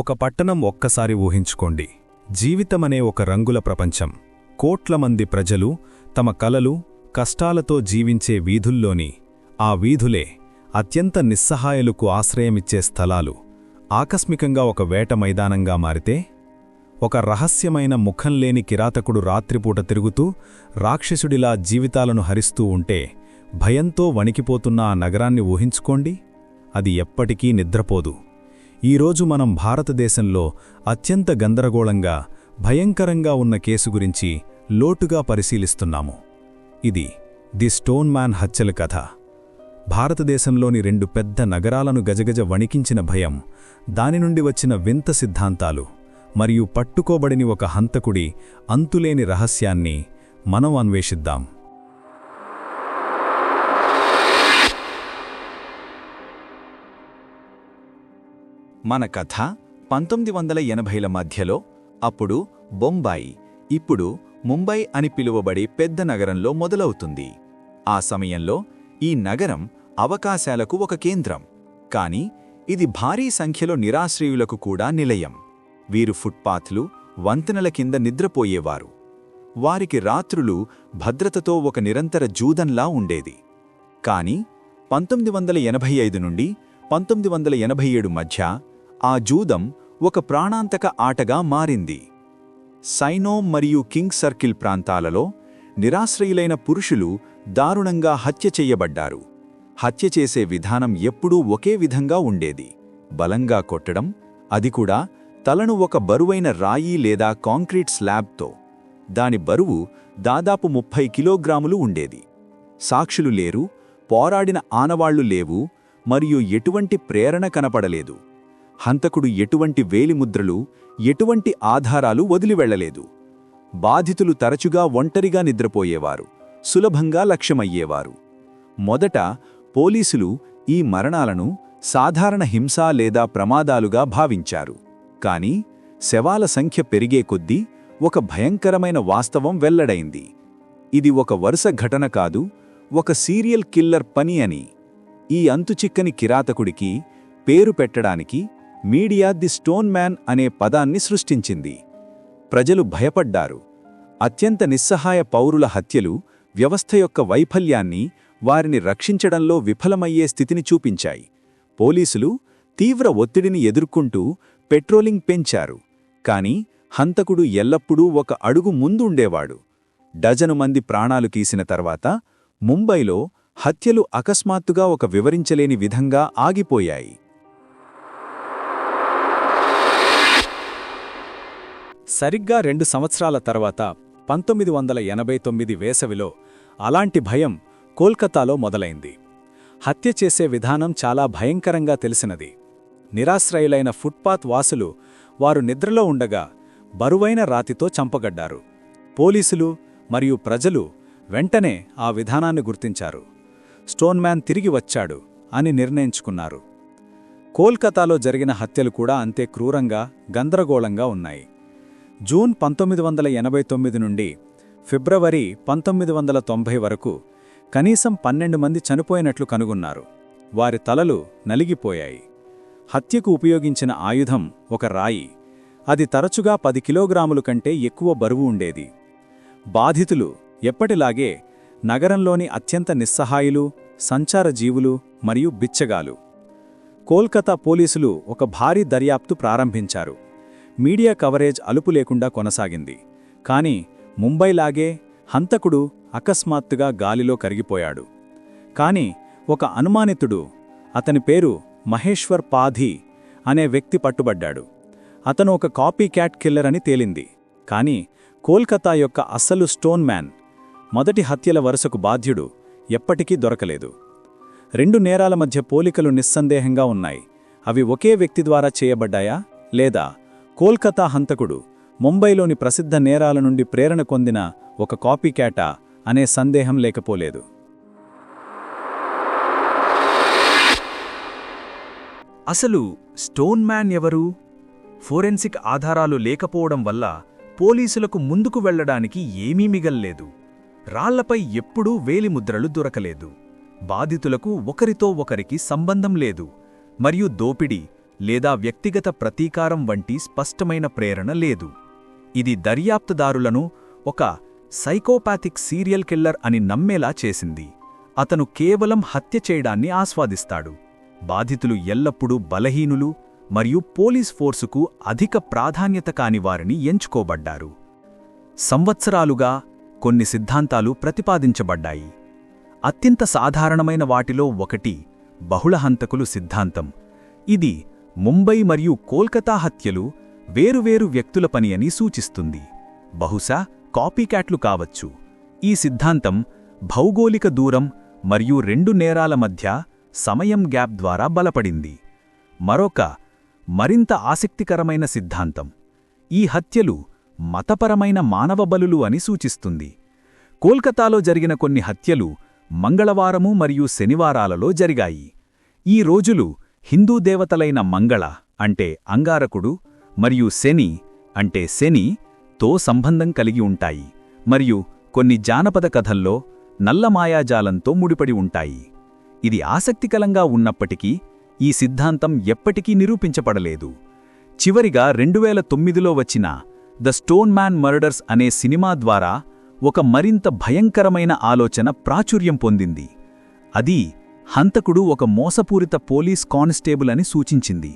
ఒక పట్టణం ఒక్కసారి ఊహించుకోండి. జీవితమనే ఒక రంగుల ప్రపంచం. కోట్ల మంది ప్రజలు తమ కలలు కష్టాలతో జీవించే వీధుల్లోని ఆ వీధులే అత్యంత నిస్సహాయులకు ఆశ్రయమిచ్చే స్థలాలు. ఆకస్మికంగా ఒక వేట మైదానంగా మారితే ఒక రహస్యమైన ముఖంలేని కిరాతకుడు రాత్రిపూట తిరుగుతూ రాక్షసుడిలా జీవితాలను హరిస్తూ ఉంటే భయంతో వణికిపోతున్న ఆ నగరాన్ని ఊహించుకోండి. అది ఎప్పటికీ నిద్రపోదు. ఈరోజు మనం భారతదేశంలో అత్యంత గందరగోళంగా భయంకరంగా ఉన్న కేసు గురించి లోటుగా పరిశీలిస్తున్నాము. ఇది ది స్టోన్ మ్యాన్ హత్యల కథ. భారతదేశంలోని రెండు పెద్ద నగరాలను గజగజ వణికించిన భయం దాని నుండి వచ్చిన వింత సిద్ధాంతాలు మరియు పట్టుకోబడిని ఒక హంతకుడి అంతులేని రహస్యాన్ని మనం అన్వేషిద్దాం. మన కథ పంతొమ్మిది వందల ఎనభైల మధ్యలో అప్పుడు బొంబాయి ఇప్పుడు ముంబై అని పిలువబడే పెద్ద నగరంలో మొదలవుతుంది. ఆ సమయంలో ఈ నగరం అవకాశాలకు ఒక కేంద్రం. కాని ఇది భారీ సంఖ్యలో నిరాశ్రయులకు కూడా నిలయం. వీరు ఫుట్పాత్లు వంతెనల కింద నిద్రపోయేవారు. వారికి రాత్రులు భద్రతతో ఒక నిరంతర జూదంలా ఉండేది. కాని పంతొమ్మిది వందల ఎనభై ఐదు నుండి పంతొమ్మిది వందల ఎనభై ఏడు మధ్య ఆ జూదం ఒక ప్రాణాంతక ఆటగా మారింది. సైనోమ్ మరియు కింగ్ సర్కిల్ ప్రాంతాలలో నిరాశ్రయులైన పురుషులు దారుణంగా హత్య చెయ్యబడ్డారు హత్య చేసే విధానం ఎప్పుడూ ఒకే విధంగా ఉండేది. బలంగా కొట్టడం అది కూడా తలను ఒక బరువైన రాయి లేదా కాంక్రీట్ స్లాబ్తో. దాని బరువు దాదాపు ముప్పై కిలోగ్రాములు ఉండేది. సాక్షులు లేరు పోరాడిన ఆనవాళ్ళు లేవు మరియు ఎటువంటి ప్రేరణ కనపడలేదు. హంతకుడు ఎటువంటి వేలిముద్రలు ఎటువంటి ఆధారాలు వదిలివెళ్ళలేదు బాధితులు తరచుగా ఒంటరిగా నిద్రపోయేవారు సులభంగా లక్ష్యమయ్యేవారు. మొదట పోలీసులు ఈ మరణాలను సాధారణ హింస లేదా ప్రమాదాలుగా భావించారు. కాని శవాల సంఖ్య పెరిగే కొద్దీ ఒక భయంకరమైన వాస్తవం వెల్లడైంది. ఇది ఒక వరుస ఘటన కాదు ఒక సీరియల్ కిల్లర్ పని అని. ఈ అంతుచిక్కని కిరాతకుడికి పేరు పెట్టడానికి మీడియా ది స్టోన్ మ్యాన్ అనే పదాన్ని సృష్టించింది. ప్రజలు భయపడ్డారు. అత్యంత నిస్సహాయ పౌరుల హత్యలు వ్యవస్థ యొక్క వైఫల్యాన్ని వారిని రక్షించడంలో విఫలమయ్యే స్థితిని చూపించాయి. పోలీసులు తీవ్ర ఒత్తిడిని ఎదుర్కొంటూ పెట్రోలింగ్ పెంచారు. కాని హంతకుడు ఎల్లప్పుడూ ఒక అడుగు ముందుండేవాడు. డజను మంది ప్రాణాలు తీసిన తర్వాత ముంబైలో హత్యలు అకస్మాత్తుగా ఒక వివరించలేని విధంగా ఆగిపోయాయి. సరిగ్గా రెండు సంవత్సరాల తర్వాత పంతొమ్మిది వందల ఎనభై తొమ్మిది వేసవిలో అలాంటి భయం కోల్కతాలో మొదలైంది. హత్య చేసే విధానం చాలా భయంకరంగా తెలిసినది. నిరాశ్రయులైన ఫుట్పాత్ వాసులు వారు నిద్రలో ఉండగా బరువైన రాతితో చంపగడ్డారు. పోలీసులు మరియు ప్రజలు వెంటనే ఆ విధానాన్ని గుర్తించారు. స్టోన్మ్యాన్ తిరిగి వచ్చాడు అని నిర్ణయించుకున్నారు. కోల్కతాలో జరిగిన హత్యలు కూడా అంతే క్రూరంగా గందరగోళంగా ఉన్నాయి. జూన్ పంతొమ్మిది వందల ఎనభై తొమ్మిది నుండి ఫిబ్రవరి పంతొమ్మిది వందల తొంభై వరకు కనీసం పన్నెండు మంది చనిపోయినట్లు కనుగొన్నారు. వారి తలలు నలిగిపోయాయి. హత్యకు ఉపయోగించిన ఆయుధం ఒక రాయి. అది తరచుగా పది కిలోగ్రాముల కంటే ఎక్కువ బరువు ఉండేది. బాధితులు ఎప్పటిలాగే నగరంలోని అత్యంత నిస్సహాయులు సంచార జీవులు మరియు బిచ్చగాలు. కోల్కతా పోలీసులు ఒక భారీ దర్యాప్తు ప్రారంభించారు. మీడియా కవరేజ్ అలుపు లేకుండా కొనసాగింది. కాని ముంబైలాగే హంతకుడు అకస్మాత్తుగా గాలిలో కరిగిపోయాడు. కాని ఒక అనుమానితుడు అతని పేరు మహేశ్వర్ పాధి అనే వ్యక్తి పట్టుబడ్డాడు. అతను ఒక కాపీ క్యాట్ కిల్లర్ అని తేలింది. కాని కోల్కతా యొక్క అస్సలు స్టోన్ మ్యాన్ మొదటి హత్యల వరుసకు బాధ్యుడు ఎప్పటికీ దొరకలేదు. రెండు నేరాల మధ్య పోలికలు నిస్సందేహంగా ఉన్నాయి. అవి ఒకే వ్యక్తి ద్వారా చేయబడ్డాయా లేదా కోల్కతా హంతకుడు ముంబైలోని ప్రసిద్ధ నేరాల నుండి ప్రేరణ పొందిన ఒక కాపీ క్యాటా అనే సందేహం లేకపోలేదు. అసలు స్టోన్ మ్యాన్ ఎవరు? ఫోరెన్సిక్ ఆధారాలు లేకపోవడం వల్ల పోలీసులకు ముందుకు వెళ్ళడానికి ఏమీ మిగల్లేదు. రాళ్ళపై ఎప్పుడూ వేలిముద్రలు దొరకలేదు. బాధితులకు ఒకరితో ఒకరికి సంబంధం లేదు. మరియు దోపిడీ లేదా వ్యక్తిగత ప్రతీకారం వంటి స్పష్టమైన ప్రేరణ లేదు. ఇది దర్యాప్తుదారులను ఒక సైకోపాథిక్ సీరియల్ కిల్లర్ అని నమ్మేలా చేసింది. అతను కేవలం హత్య చేయడాన్ని ఆస్వాదిస్తాడు. బాధితులు ఎల్లప్పుడూ బలహీనులు మరియు పోలీస్ ఫోర్సుకు అధిక ప్రాధాన్యత కాని వారిని ఎంచుకోబడ్డారు. సంవత్సరాలుగా కొన్ని సిద్ధాంతాలు ప్రతిపాదించబడ్డాయి. అత్యంత సాధారణమైన వాటిలో ఒకటి బహుళ హంతకులు సిద్ధాంతం. ఇది ముంబై మరియు కోల్కతా హత్యలు వేరువేరు వ్యక్తుల పని అని సూచిస్తుంది. బహుశా కాపీక్యాట్లు కావచ్చు. ఈ సిద్ధాంతం భౌగోళిక దూరం మరియు రెండు నేరాల మధ్య సమయం గ్యాప్ ద్వారా బలపడింది. మరొక మరింత ఆసక్తికరమైన సిద్ధాంతం. ఈ హత్యలు మతపరమైన మానవ బలులు అని సూచిస్తుంది. కోల్కతాలో జరిగిన కొన్ని హత్యలు మంగళవారము మరియు శనివారాలలో జరిగాయి. ఈ రోజులు హిందూ దేవతలైన మంగళ అంటే అంగారకుడు మరియు శని అంటే శని తో సంబంధం కలిగి ఉంటాయి మరియు కొన్ని జానపద కథల్లో నల్ల మాయాజాలంతో ముడిపడి ఉంటాయి. ఇది ఆసక్తికరంగా ఉన్నప్పటికీ ఈ సిద్ధాంతం ఎప్పటికీ నిరూపించబడలేదు. చివరిగా రెండువేల తొమ్మిదిలో వచ్చిన ద స్టోన్ మ్యాన్ మర్డర్స్ అనే సినిమా ద్వారా ఒక మరింత భయంకరమైన ఆలోచన ప్రాచుర్యం పొందింది. అది హంతకుడు ఒక మోసపూరిత పోలీస్ కానిస్టేబుల్ అని సూచించింది.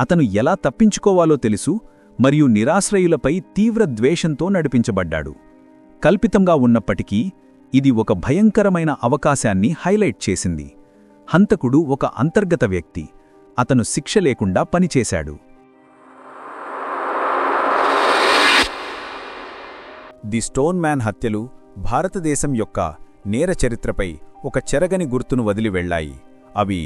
అతను ఎలా తప్పించుకోవాలో తెలుసు మరియు నిరాశ్రయులపై తీవ్ర ద్వేషంతో నడిపించబడ్డాడు. కల్పితంగా ఉన్నప్పటికీ ఇది ఒక భయంకరమైన అవకాశాన్ని హైలైట్ చేసింది. హంతకుడు ఒక అంతర్గత వ్యక్తి. అతను శిక్ష లేకుండా పనిచేశాడు. ది స్టోన్ మ్యాన్ హత్యలు భారతదేశం యొక్క నేర చరిత్రపై ఒక చెరగని గుర్తును వదిలి వెళ్ళాయి అవి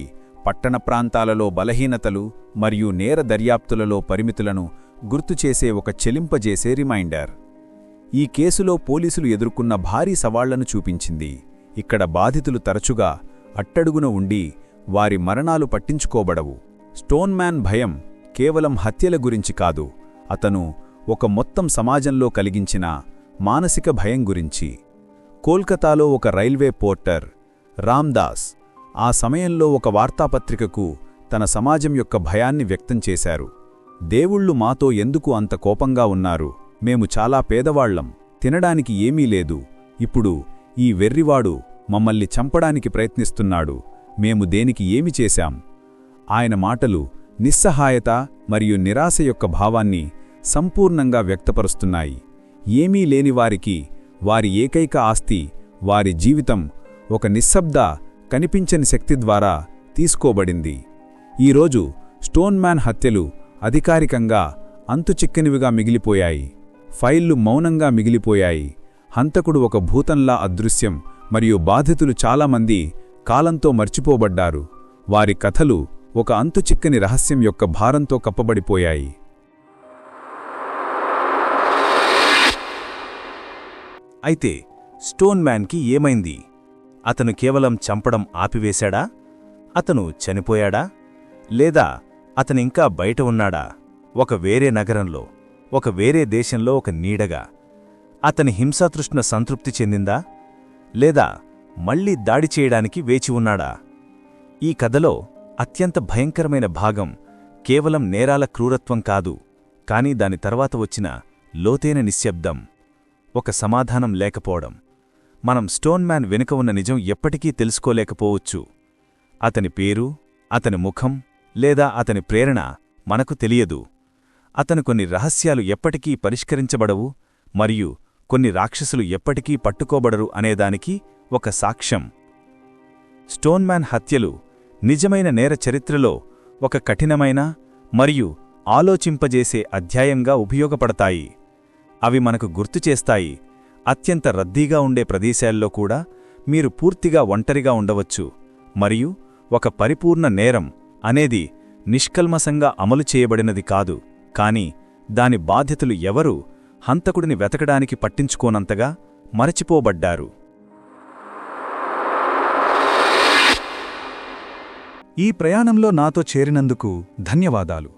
పట్టణ ప్రాంతాలలో బలహీనతలు మరియు నేర దర్యాప్తులలో పరిమితులను గుర్తుచేసే ఒక చెలింపజేసే రిమైండర్. ఈ కేసులో పోలీసులు ఎదుర్కొన్న భారీ సవాళ్ళను చూపించింది. ఇక్కడ బాధితులు తరచుగా అట్టడుగున ఉండి వారి మరణాలు పట్టించుకోబడవు. స్టోన్మ్యాన్ భయం కేవలం హత్యల గురించి కాదు అతను ఒక మొత్తం సమాజంలో కలిగించిన మానసిక భయం గురించి. కోల్కతాలో ఒక రైల్వే పోర్టర్ రామ్దాస్ ఆ సమయంలో ఒక వార్తాపత్రికకు తన సమాజం యొక్క భయాన్ని వ్యక్తం చేశారు. దేవుళ్ళు మాతో ఎందుకు అంత కోపంగా ఉన్నారు? మేము చాలా పేదవాళ్ళం తినడానికి ఏమీ లేదు. ఇప్పుడు ఈ వెర్రివాడు మమ్మల్ని చంపడానికి ప్రయత్నిస్తున్నాడు. మేము దేనికి ఏమి చేశాం ఆయన మాటలు నిస్సహాయత మరియు నిరాశ యొక్క భావాన్ని సంపూర్ణంగా వ్యక్తపరుస్తున్నాయి. ఏమీ లేనివారికి వారి ఏకైక ఆస్తి వారి జీవితం ఒక నిశ్శబ్ద కనిపించని శక్తి ద్వారా తీసుకోబడింది. ఈరోజు స్టోన్ మ్యాన్ హత్యలు అధికారికంగా అంతుచిక్కనివిగా మిగిలిపోయాయి. ఫైళ్ళు మౌనంగా మిగిలిపోయాయి. హంతకుడు ఒక భూతంలా అదృశ్యం మరియు బాధితులు చాలామంది కాలంతో మర్చిపోబడ్డారు. వారి కథలు ఒక అంతుచిక్కని రహస్యం యొక్క భారంతో కప్పబడిపోయాయి. అయితే స్టోన్ మ్యాన్కి ఏమైంది? అతను కేవలం చంపడం ఆపివేశాడా? అతను చనిపోయాడా? లేదా అతనింకా బయట ఉన్నాడా? ఒక వేరే నగరంలో ఒక వేరే దేశంలో ఒక నీడగా అతని హింసాతృష్ణ సంతృప్తి చెందిందా? లేదా మళ్ళీ దాడి చేయడానికి వేచి ఉన్నాడా? ఈ కథలో అత్యంత భయంకరమైన భాగం కేవలం నేరాల క్రూరత్వం కాదు కాని దాని తర్వాత వచ్చిన లోతైన నిశ్శబ్దం ఒక సమాధానం లేకపోవడం. మనం స్టోన్ మ్యాన్ వెనుక ఉన్న నిజం ఎప్పటికీ తెలుసుకోలేకపోవచ్చు. అతని పేరు అతని ముఖం లేదా అతని ప్రేరణ మనకు తెలియదు. అతను కొన్ని రహస్యాలు ఎప్పటికీ పరిష్కరించబడవు మరియు కొన్ని రాక్షసులు ఎప్పటికీ పట్టుకోబడరు అనేదానికి ఒక సాక్ష్యం. స్టోన్మ్యాన్ హత్యలు నిజమైన నేర చరిత్రలో ఒక కఠినమైన మరియు ఆలోచింపజేసే అధ్యాయంగా ఉపయోగపడతాయి. అవి మనకు గుర్తుచేస్తాయి అత్యంత రద్దీగా ఉండే ప్రదేశాల్లో కూడా మీరు పూర్తిగా ఒంటరిగా ఉండవచ్చు. మరియు ఒక పరిపూర్ణ నేరం అనేది నిష్కల్మసంగా అమలు చేయబడినది కాదు. కాని దాని బాధ్యతలు ఎవరూ హంతకుడిని వెతకడానికి పట్టించుకోనంతగా మరచిపోబడ్డారు. ఈ ప్రయాణంలో నాతో చేరినందుకు ధన్యవాదాలు.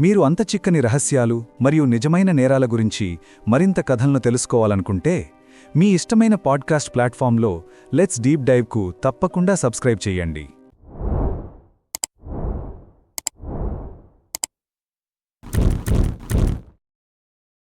మీరు అంత చిక్కని రహస్యాలు మరియు నిజమైన నేరాల గురించి మరింత కథలను తెలుసుకోవాలనుకుంటే మీ ఇష్టమైన పాడ్కాస్ట్ ప్లాట్ఫామ్లో లెట్స్ డీప్ డైవ్కు తప్పకుండా సబ్స్క్రైబ్ చేయండి.